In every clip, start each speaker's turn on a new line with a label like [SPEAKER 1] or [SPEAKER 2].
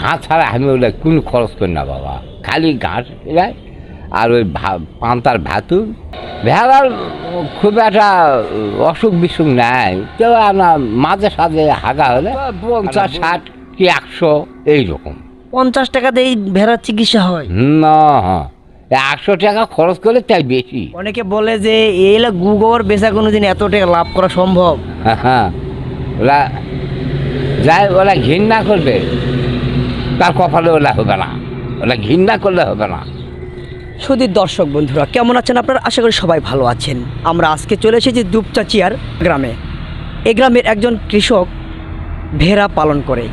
[SPEAKER 1] ঘাস ছাড়া আমি ওটা কোনো খরচ করি না বাবা। খালি ঘাস এলাই আর ওই পান্তার ভাতু। ভেড়ার খুব একটা অসুখ বিসুখ নাই। তো আমার মাঝে সাঝে হাগা হলে পঞ্চাশ ষাট কি একশো এইরকম।
[SPEAKER 2] পঞ্চাশ টাকা দিয়ে ভেড়ার চিকিৎসা হয়?
[SPEAKER 1] না হ্যাঁ। একশো টাকা খরচ করলে তাই বেশি।
[SPEAKER 2] অনেকে বলে যে এইলা গুগর বেচা কোনো দিন এত টাকা লাভ করা সম্ভব।
[SPEAKER 1] হ্যাঁ হ্যাঁ। ওরা যাই ওরা ঘৃণা করবে। তার কপালে ওলা হবে না, ওলা ঘৃণা করলে হবে না।
[SPEAKER 2] সুদীর দর্শক বন্ধুরা, কেমন আছেন আপনারা? আশা করি সবাই ভালো আছেন। আমরা আজকে চলে এসেছি দুপচাচিয়ার গ্রামে। এ গ্রামের একজন কৃষক ভেড়া পালন করে।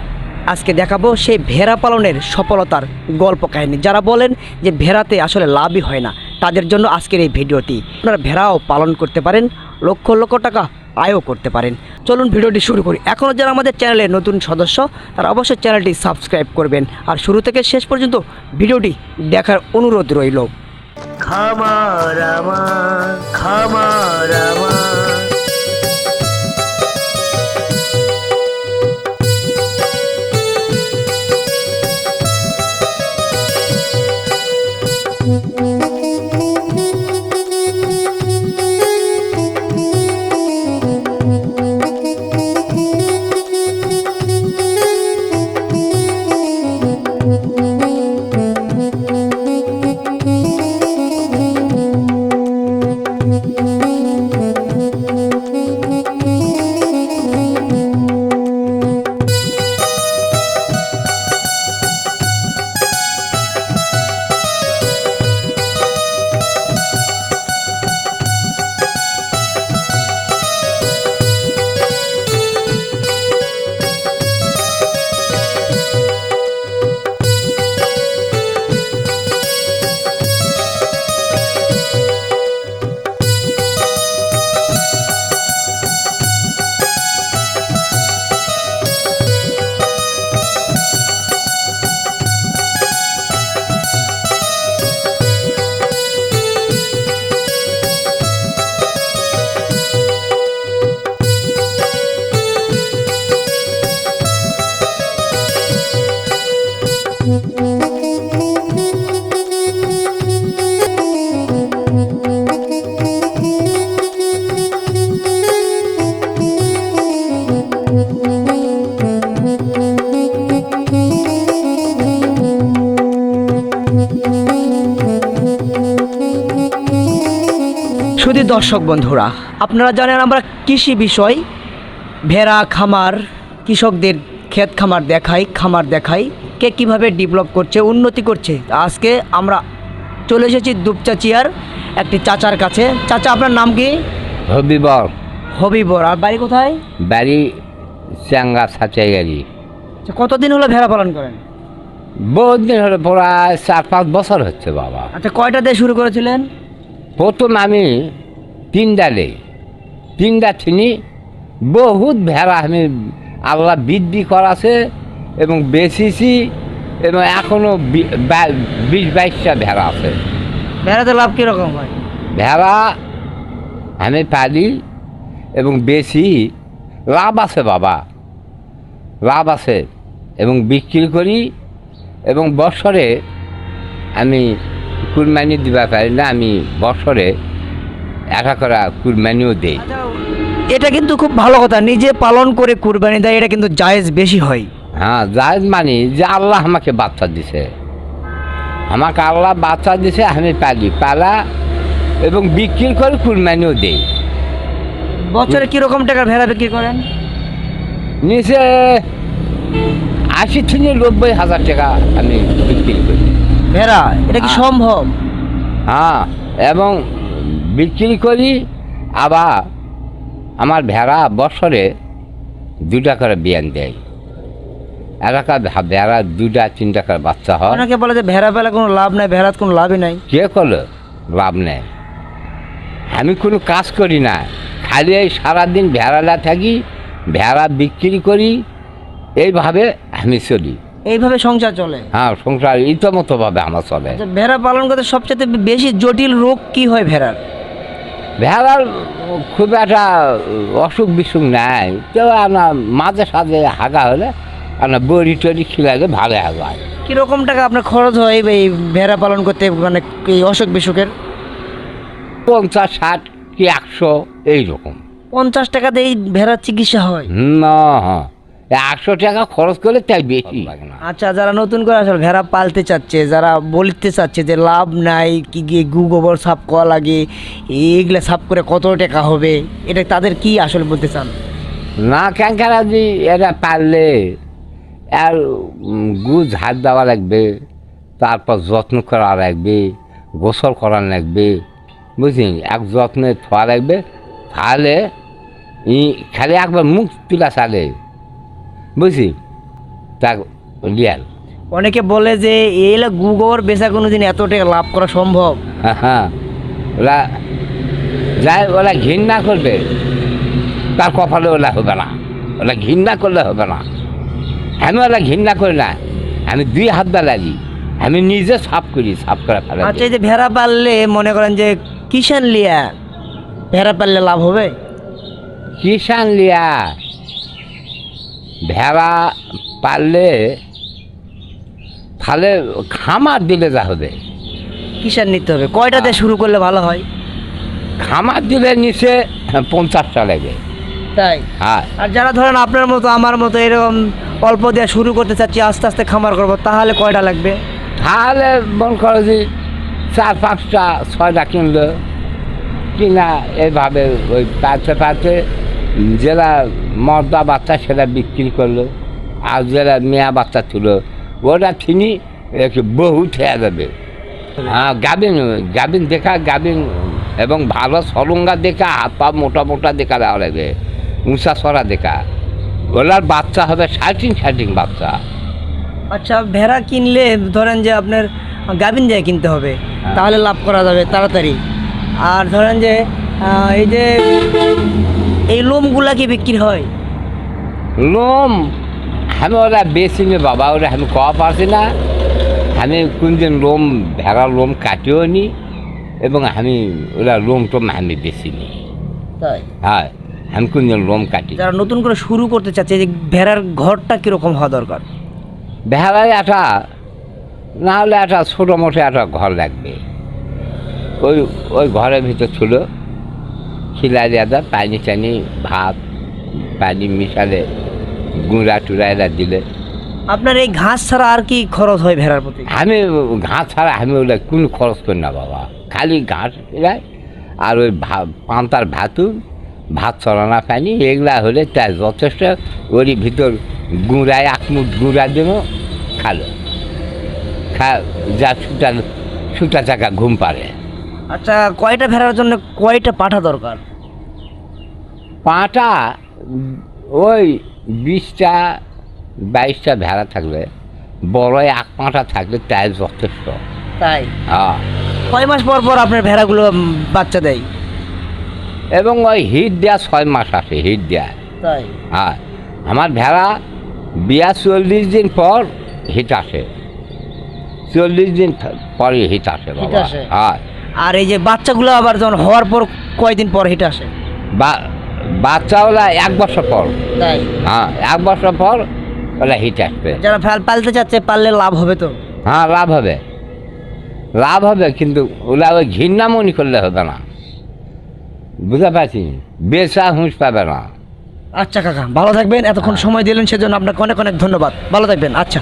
[SPEAKER 2] আজকে দেখাবো সেই ভেড়া পালনের সফলতার গল্প কাহিনী। যারা বলেন যে ভেড়াতে আসলে লাভই হয় না তাদের জন্য আজকের এই ভিডিওটি। আপনারা ভেড়াও পালন করতে পারেন, লক্ষ লক্ষ টাকা আয়ও করতে পারেন। চলুন ভিডিওটি শুরু করি। এখনও যারা আমাদের চ্যানেলে নতুন সদস্য, তারা অবশ্যই চ্যানেলটি সাবস্ক্রাইব করবেন। আর শুরু থেকে শেষ পর্যন্ত ভিডিওটি দেখার অনুরোধ রইল। খামার খামার শুধু দর্শক বন্ধুরা আপনারা জানেন আমরা কৃষি বিষয় ভেড়া খামার কৃষকদের ক্ষেত খামার দেখাই খামার দেখাই কে কীভাবে ডেভেলপ করছে উন্নতি করছে। আজকে আমরা চলে এসেছি দুপচাচিয়ার একটি চাচার কাছে। চাচা আপনার নাম কি?
[SPEAKER 1] হবিবর।
[SPEAKER 2] হবিবর আর বাড়ি কোথায়?
[SPEAKER 1] বাড়ি চাঙ্গা সাচাই গাড়ি
[SPEAKER 2] আচ্ছা, কতদিন হলো ভেড়া পালন করেন?
[SPEAKER 1] বহুত দিন হলো প্রায় চার পাঁচ বছর হচ্ছে বাবা।
[SPEAKER 2] আচ্ছা কয়টা দিয়ে শুরু করেছিলেন?
[SPEAKER 1] প্রথম আমি তিন ডালে তিন ডা চিনি বহুত ভেড়া আমি আল্লাহ বৃদ্ধি করাছে এবং বেশিছি এবং এখনও বিশ বাইশটা ভেড়া আছে।
[SPEAKER 2] ভেড়াতে লাভ কীরকম হয়?
[SPEAKER 1] ভেড়া আমি পালি এবং বেশি লাভ আছে বাবা। লাভ আছে এবং বিক্রি করি এবং বছরে আমি কুরবানি দিবা পারি না আমি বছরে একা করা কুরবানিও দেই
[SPEAKER 2] এটা কিন্তু খুব ভালো কথা নিজে পালন করে কুরবানি দেয় এটা কিন্তু জায়েজ বেশি হয়।
[SPEAKER 1] হ্যাঁ জায়েজ মানি যে আল্লাহ আমাকে বাচ্চা দিছে। আমাকে আল্লাহ বাচ্চা দিছে আমি পালি পালা এবং বিক্রি করে কুরবানিও দেই।
[SPEAKER 2] বছরে কীরকম টাকার ভেড়া বিক্রি করেন?
[SPEAKER 1] নিচে আশি থেকে নব্বই হাজার টাকা আমি বিক্রি করি।
[SPEAKER 2] ভেড়া এটা কি
[SPEAKER 1] হ্যাঁ।
[SPEAKER 2] সম্ভব?
[SPEAKER 1] হ্যাঁ এবং বিক্রি করি আবার আমার ভেড়া বছরে দুটা করে বিয়ান দেয়। এলাকা ভেড়া দুটা তিনটা করে বাচ্চা হয়।
[SPEAKER 2] অনেকে বলে যে ভেড়া পেলে কোনো লাভ নাই ভেড়াত কোনো লাভই নাই।
[SPEAKER 1] কে করল? লাভ নেই। আমি কোনো কাজ করি না। খালি এই সারাদিন ভেড়ালা থাকি ভেড়া বিক্রি করি এইভাবে আমি চলি।
[SPEAKER 2] এইভাবে সংসার চলে?
[SPEAKER 1] হ্যাঁ সংসার ইতমতোভাবে আমার চলে।
[SPEAKER 2] আচ্ছা, ভেড়া পালন করতে সবচেয়ে বেশি জটিল রোগ কি হয় ভেড়ার?
[SPEAKER 1] ভেড়ার খুব একটা অসুখ বিসুখ নাই। তো আমার মাঝে সাঝে হাগা হলে আর না বড়ি টড়ি খিলাইলে ভালো হয়।
[SPEAKER 2] কীরকম টাকা আপনার খরচ হয় এই ভেড়া পালন করতে মানে এই অসুখ বিসুখের?
[SPEAKER 1] পঞ্চাশ ষাট কি একশো এইরকম।
[SPEAKER 2] পঞ্চাশ টাকা দিয়ে ভেড়ার চিকিৎসা হয়?
[SPEAKER 1] না একশো টাকা খরচ করলে তাই বেশি।
[SPEAKER 2] আচ্ছা যারা নতুন করে আসলে ভেড়া পালতে চাচ্ছে যারা বলতে চাচ্ছে যে লাভ নাই কি গিয়ে গু গোবর সাফ করা লাগে এইগুলা সাফ করে কত টাকা হবে এটা তাদের কি আসলে বলতে চান?
[SPEAKER 1] না ক্যাঙ্কারা যে এটা পারলে আর গু ঝাড় দেওয়া লাগবে তারপর যত্ন করা লাগবে গোসল করা লাগবে বুঝলি এক যত্নে থোয়া লাগবে তাহলে ই খালি একবার মুখ তুলা চালে। বুঝলি তা লিয়াল।
[SPEAKER 2] অনেকে বলে যে এইলা গু গোবর বেচা কোনো দিন এত টাকা লাভ করা সম্ভব।
[SPEAKER 1] হ্যাঁ হ্যাঁ ওরা যাই ওরা ঘৃণা করবে। তার কপালে ওলা হবে না। ওরা ঘৃণা করলে হবে না। আমি ওরা ঘৃণা করি না। আমি দুই হাত লাগি আমি নিজে সাফ করি সাফ করে ফেলে
[SPEAKER 2] আচ্ছা এই যে ভেড়া পাললে মনে করেন যে কিষান লিয়া ভেড়া পাললে লাভ হবে?
[SPEAKER 1] কিষান লিয়া? ভেড়া পারলে তাহলে খামার দিলে যা হবে।
[SPEAKER 2] কিষান নিতে হবে? কয়টা দিয়ে শুরু করলে ভালো হয়?
[SPEAKER 1] খামার দিলে নিচে পঞ্চাশটা লাগে।
[SPEAKER 2] তাই?
[SPEAKER 1] হ্যাঁ।
[SPEAKER 2] আর যারা ধরেন আপনার মতো আমার মতো এরকম অল্প দিয়ে শুরু করতে চাচ্ছি আস্তে আস্তে খামার করব তাহলে কয়টা লাগবে?
[SPEAKER 1] তাহলে মন করো যে চার পাঁচটা ছয়টা কিনলো কিনা এইভাবে ওই পাতে পাতে যেটা মর্দা বাচ্চা সেটা বিক্রি করল, আর যেটা মেয়া বাচ্চা ছিল ওটা চিনি একটু বহু খেয়া যাবে। হ্যাঁ গাবিন গাবিন দেখা, গাবিন এবং ভালো সলঙ্গা দেখা, হাত পা মোটা মোটা দেখা দেওয়া লাগবে উঁচা সরা দেখা। ওলার বাচ্চা হবে সাইটিং সাইটিং বাচ্চা।
[SPEAKER 2] আচ্ছা ভেড়া কিনলে ধরেন যে আপনার গাভিন যায় কিনতে হবে, তাহলে লাভ করা যাবে তাড়াতাড়ি। আর ধরেন যে এই যে এই লোমগুলা কি বিক্রি হয়?
[SPEAKER 1] লোম? আমি ওরা বেশি নি বাবা ওরা আমি কওয়া পারছি না। আমি কোনদিন লোম ভেড়ার লোম কাটিও নি এবং আমি ওরা লোম টোম আমি বেশি নি।
[SPEAKER 2] তাই?
[SPEAKER 1] হ্যাঁ আমি কোনদিন লোম কাটি
[SPEAKER 2] যারা নতুন করে শুরু করতে চাচ্ছে যে ভেড়ার ঘরটা কীরকম হওয়া দরকার?
[SPEAKER 1] ভেড়ায় একটা না হলে একটা ছোটো মোটো একটা ঘর লাগবে। ওই ওই ঘরের ভিতর ছিল খিলা দেওয়া পানি টানি ভাত পানি মিশালে গুঁড়া টুড়া এরা দিলে।
[SPEAKER 2] আপনার এই ঘাস ছাড়া আর কি খরচ হয় ভেড়ার প্রতি?
[SPEAKER 1] আমি ঘাস ছাড়া আমি ওটা কোনো খরচ করি না বাবা। খালি ঘাস এলাই আর ওই পান্তার ভাতু ভাত চড়ানা পানি এগুলা হলে তাই যথেষ্ট ওরই ভিতর গুঁড়ায় একমুট গুঁড়া দেবো খালো। খা যা সুতা সুতা চাকা ঘুম পারে
[SPEAKER 2] আচ্ছা কয়টা ভেড়ার জন্য কয়টা পাঠা দরকার?
[SPEAKER 1] পাটা ওই বিশটা বাইশটা ভেড়া থাকলে বড় এক পাঁটা থাকলে তাই যথেষ্ট।
[SPEAKER 2] তাই?
[SPEAKER 1] হ্যাঁ।
[SPEAKER 2] কয় মাস পর পর আপনার ভেড়াগুলো বাচ্চা দেয়?
[SPEAKER 1] এবং ওই হিট দেওয়া ছয় মাস আসে হিট দেওয়া
[SPEAKER 2] তাই?
[SPEAKER 1] হ্যাঁ। আমার ভেড়া বিয়া চল্লিশ দিন পর হিট আসে। চল্লিশ দিন পরে হিট আসে
[SPEAKER 2] হিট
[SPEAKER 1] বাবা।
[SPEAKER 2] আসে?
[SPEAKER 1] হ্যাঁ।
[SPEAKER 2] আর এই যে বাচ্চাগুলো আবার যখন হওয়ার পর কয়দিন পর হিট আসে?
[SPEAKER 1] বা বাচ্চা ওলা এক বছর পর।
[SPEAKER 2] তাই?
[SPEAKER 1] হ্যাঁ এক বছর পর ওলা হিট আসবে।
[SPEAKER 2] যারা ফেল পালতে চাচ্ছে পারলে লাভ হবে তো?
[SPEAKER 1] হ্যাঁ লাভ হবে। লাভ হবে কিন্তু ওলা ওই ঘৃণা মনি করলে হবে না। বুঝতে পারছি? বেচা হুঁশ পাবে না।
[SPEAKER 2] আচ্ছা কাকা ভালো থাকবেন। এতক্ষণ সময় দিলেন সেজন্য আপনাকে অনেক অনেক ধন্যবাদ। ভালো থাকবেন। আচ্ছা।